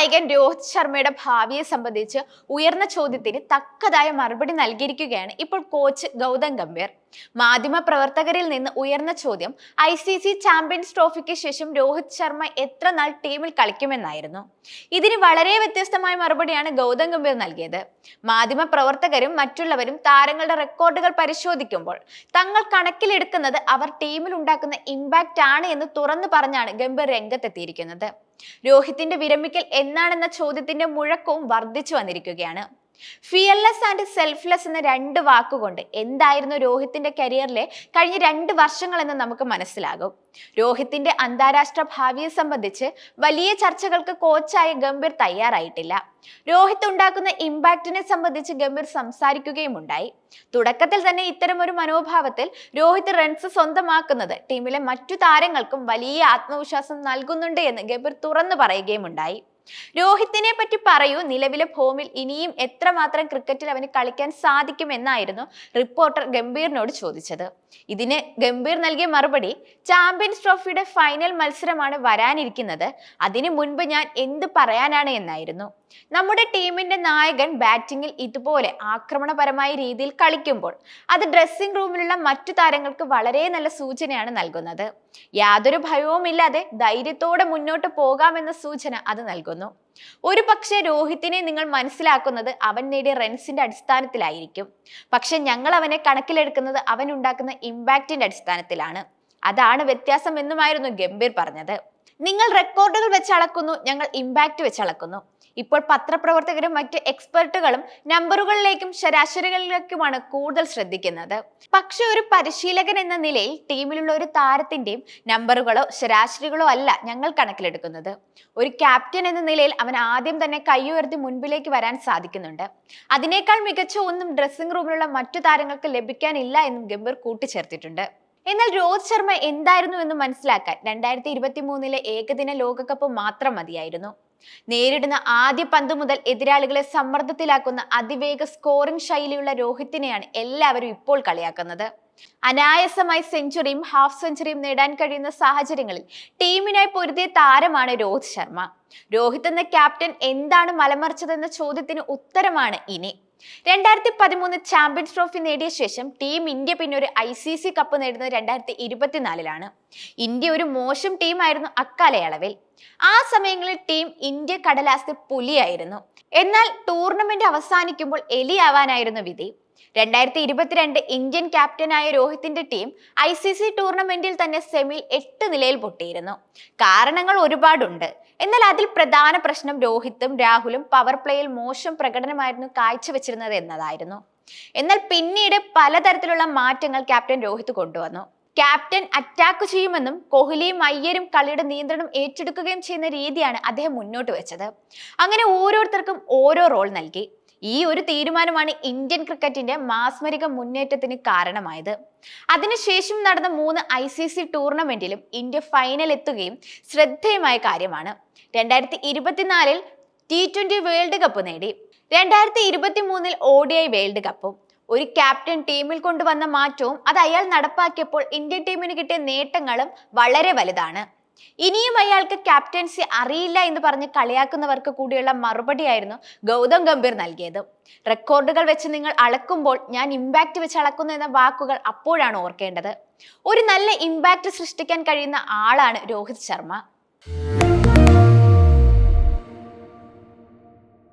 നായകൻ രോഹിത് ശർമ്മയുടെ ഭാവിയെ സംബന്ധിച്ച് ഉയർന്ന ചോദ്യത്തിന് തക്കതായ മറുപടി നൽകിയിരിക്കുകയാണ് ഇപ്പോൾ കോച്ച് ഗൗതം ഗംഭീർ. മാധ്യമ പ്രവർത്തകരിൽ നിന്ന് ഉയർന്ന ചോദ്യം ഐ സി സി ചാമ്പ്യൻസ് ട്രോഫിക്ക് ശേഷം രോഹിത് ശർമ്മ എത്ര നാൾ ടീമിൽ കളിക്കുമെന്നായിരുന്നു. ഇതിന് വളരെ വ്യത്യസ്തമായ മറുപടിയാണ് ഗൗതം ഗംഭീർ നൽകിയത്. മാധ്യമ പ്രവർത്തകരും മറ്റുള്ളവരും താരങ്ങളുടെ റെക്കോർഡുകൾ പരിശോധിക്കുമ്പോൾ തങ്ങൾ കണക്കിലെടുക്കുന്നത് അവർ ടീമിൽ ഉണ്ടാക്കുന്ന ഇമ്പാക്റ്റ് ആണ് എന്ന് തുറന്നു പറഞ്ഞാണ് ഗംഭീർ രംഗത്തെത്തിയിരിക്കുന്നത്. രോഹിത്തിന്റെ വിരമിക്കൽ എന്നാണെന്ന ചോദ്യത്തിന്റെ മുഴക്കവും വർദ്ധിച്ചു വന്നിരിക്കുകയാണ്. ഫിയർലെസ് ആൻഡ് സെൽഫ്ലെസ് എന്ന രണ്ട് വാക്കുകൊണ്ട് എന്തായിരുന്നു രോഹിത്തിന്റെ കരിയറിലെ കഴിഞ്ഞ രണ്ട് വർഷങ്ങളെന്ന് നമുക്ക് മനസ്സിലാകും. രോഹിത്തിന്റെ അന്താരാഷ്ട്ര ഭാവിയെ സംബന്ധിച്ച് വലിയ ചർച്ചകൾക്ക് കോച്ചായ ഗംഭീർ തയ്യാറായിട്ടില്ല. രോഹിത് ഉണ്ടാക്കുന്ന ഇമ്പാക്റ്റിനെ സംബന്ധിച്ച് ഗംഭീർ സംസാരിക്കുകയും ഉണ്ടായി. തുടക്കത്തിൽ തന്നെ ഇത്തരമൊരു മനോഭാവത്തിൽ രോഹിത് റൺസ് സ്വന്തമാക്കുന്നത് ടീമിലെ മറ്റു താരങ്ങൾക്കും വലിയ ആത്മവിശ്വാസം നൽകുന്നുണ്ട് എന്ന് ഗംഭീർ തുറന്നു പറയുകയുമുണ്ടായി രോഹിത്തിനെ പറ്റി പറയൂ. നിലവിലെ ഫോമിൽ ഇനിയും എത്രമാത്രം ക്രിക്കറ്റിൽ അവന് കളിക്കാൻ സാധിക്കുമെന്നായിരുന്നു റിപ്പോർട്ടർ ഗംഭീറിനോട് ചോദിച്ചത്. ഇതിന് ഗംഭീർ നൽകിയ മറുപടി ചാമ്പ്യൻസ് ട്രോഫിയുടെ ഫൈനൽ മത്സരമാണ് വരാനിരിക്കുന്നത്. അതിനു മുൻപ് ഞാൻ എന്ത് പറയാനാണ് എന്നായിരുന്നു. നമ്മുടെ ടീമിന്റെ നായകൻ ബാറ്റിംഗിൽ ഇതുപോലെ ആക്രമണപരമായ രീതിയിൽ കളിക്കുമ്പോൾ അത് ഡ്രസ്സിംഗ് റൂമിലുള്ള മറ്റു താരങ്ങൾക്ക് വളരെ നല്ല സൂചനയാണ് നൽകുന്നത്. യാതൊരു ഭയവുമില്ലാതെ ധൈര്യത്തോടെ മുന്നോട്ട് പോകാമെന്ന സൂചന അത് നൽകുന്നു. ഒരു പക്ഷേ രോഹിത്തിനെ നിങ്ങൾ മനസ്സിലാക്കുന്നത് അവൻ നേടിയ റൺസിന്റെ അടിസ്ഥാനത്തിലായിരിക്കും. പക്ഷെ ഞങ്ങൾ അവനെ കണക്കിലെടുക്കുന്നത് അവൻ ഉണ്ടാക്കുന്ന ഇമ്പാക്റ്റിന്റെ അടിസ്ഥാനത്തിലാണ്. അതാണ് വ്യത്യാസം എന്നുമായിരുന്നു ഗംഭീർ പറഞ്ഞത്. നിങ്ങൾ റെക്കോർഡുകൾ വെച്ച് അളക്കുന്നു ഞങ്ങൾ ഇമ്പാക്റ്റ് വെച്ച് അളക്കുന്നു. ഇപ്പോൾ പത്രപ്രവർത്തകരും മറ്റ് എക്സ്പെർട്ടുകളും നമ്പറുകളിലേക്കും ശരാശരികളിലേക്കുമാണ് കൂടുതൽ ശ്രദ്ധിക്കുന്നത്. പക്ഷെ ഒരു പരിശീലകൻ എന്ന നിലയിൽ ടീമിലുള്ള ഒരു താരത്തിന്റെയും നമ്പറുകളോ ശരാശരികളോ അല്ല ഞങ്ങൾ കണക്കിലെടുക്കുന്നത്. ഒരു ക്യാപ്റ്റൻ എന്ന നിലയിൽ അവൻ ആദ്യം തന്നെ കൈയുയർത്തി മുൻപിലേക്ക് വരാൻ സാധിക്കുന്നുണ്ട്. അതിനേക്കാൾ മികച്ച ഒന്നും ഡ്രസ്സിംഗ് റൂമിലുള്ള മറ്റു താരങ്ങൾക്ക് ലഭിക്കാനില്ല എന്നും ഗംഭീർ കൂട്ടിച്ചേർത്തിട്ടുണ്ട്. എന്നാൽ രോഹിത് ശർമ്മ എന്തായിരുന്നു എന്ന് മനസ്സിലാക്കാൻ രണ്ടായിരത്തി ഇരുപത്തി മൂന്നിലെ ഏകദിന ലോകകപ്പ് മാത്രം മതിയായിരുന്നു. നേരിടുന്ന ആദ്യ പന്ത് മുതൽ എതിരാളികളെ സമ്മർദ്ദത്തിലാക്കുന്ന അതിവേഗ സ്കോറിംഗ് ശൈലിയുള്ള രോഹിത്തിനെയാണ് എല്ലാവരും ഇപ്പോൾ കളിയാക്കുന്നത്. അനായാസമായി സെഞ്ചുറിയും ഹാഫ് സെഞ്ചുറിയും നേടാൻ കഴിയുന്ന സാഹചര്യങ്ങളിൽ ടീമിനായി പൊരുതിയ താരമാണ് രോഹിത് ശർമ്മ. രോഹിത് എന്ന ക്യാപ്റ്റൻ എന്താണ് മലമറിച്ചതെന്ന ചോദ്യത്തിന് ഉത്തരമാണ് ഇനി. രണ്ടായിരത്തി പതിമൂന്ന് ചാമ്പ്യൻസ് ട്രോഫി നേടിയ ശേഷം ടീം ഇന്ത്യ പിന്നെ ഒരു ഐ സി സി കപ്പ് നേടുന്നത് രണ്ടായിരത്തി ഇരുപത്തിനാലിലാണ് ഇന്ത്യ ഒരു മോശം ടീമായിരുന്നു അക്കാലയളവിൽ. ആ സമയങ്ങളിൽ ടീം ഇന്ത്യ കടലാസ് പുലിയായിരുന്നു. എന്നാൽ ടൂർണമെന്റ് അവസാനിക്കുമ്പോൾ എലിയാവാനായിരുന്നു വിധി. രണ്ടായിരത്തി ഇരുപത്തിരണ്ട് ഇന്ത്യൻ ക്യാപ്റ്റനായ രോഹിത്തിന്റെ ടീം ഐ സി സി ടൂർണമെന്റിൽ തന്നെ സെമിയിൽ എട്ട് നിലയിൽ പൊട്ടിയിരുന്നു. കാരണങ്ങൾ ഒരുപാടുണ്ട്. എന്നാൽ അതിൽ പ്രധാന പ്രശ്നം രോഹിത്തും രാഹുലും പവർ പ്ലേയിൽ മോശം പ്രകടനമായിരുന്നു കാഴ്ചവെച്ചിരുന്നത് എന്നതായിരുന്നു. എന്നാൽ പിന്നീട് പലതരത്തിലുള്ള മാറ്റങ്ങൾ ക്യാപ്റ്റൻ രോഹിത് കൊണ്ടുവന്നു. ക്യാപ്റ്റൻ അറ്റാക്ക് ചെയ്യുമെന്നും കോഹ്ലിയും അയ്യരും കളിയുടെ നിയന്ത്രണം ഏറ്റെടുക്കുകയും ചെയ്യുന്ന രീതിയാണ് അദ്ദേഹം മുന്നോട്ട് വെച്ചത്. അങ്ങനെ ഓരോരുത്തർക്കും ഓരോ റോൾ നൽകി. ഈ ഒരു തീരുമാനമാണ് ഇന്ത്യൻ ക്രിക്കറ്റിന്റെ മാസ്മരിക മുന്നേറ്റത്തിന് കാരണമായത്. അതിനുശേഷം നടന്ന മൂന്ന് ഐ സി സി ടൂർണമെന്റിലും ഇന്ത്യ ഫൈനൽ എത്തുകയും ശ്രദ്ധേയമായ കാര്യമാണ്. രണ്ടായിരത്തി ഇരുപത്തിനാലിൽ ടി ട്വന്റി വേൾഡ് കപ്പ് നേടി. രണ്ടായിരത്തി ഇരുപത്തി മൂന്നിൽ ഒ ഡി ഐ വേൾഡ് കപ്പും ഒരു ക്യാപ്റ്റൻ ടീമിൽ കൊണ്ടുവന്ന മാറ്റവും അത് അയാൾ നടപ്പാക്കിയപ്പോൾ ഇന്ത്യൻ ടീമിന് കിട്ടിയ നേട്ടങ്ങളും വളരെ വലുതാണ്. ഇനിയും അയാൾക്ക് ക്യാപ്റ്റൻസി അറിയില്ല എന്ന് പറഞ്ഞ് കളിയാക്കുന്നവർക്ക് കൂടിയുള്ള മറുപടിയായിരുന്നു ഗൗതം ഗംഭീർ നൽകിയത്. റെക്കോർഡുകൾ വെച്ച് നിങ്ങൾ അളക്കുമ്പോൾ ഞാൻ ഇമ്പാക്റ്റ് വെച്ച് അളക്കുന്നു എന്ന വാക്കുകൾ അപ്പോഴാണ് ഓർക്കേണ്ടത്. ഒരു നല്ല ഇമ്പാക്റ്റ് സൃഷ്ടിക്കാൻ കഴിയുന്ന ആളാണ് രോഹിത് ശർമ്മ.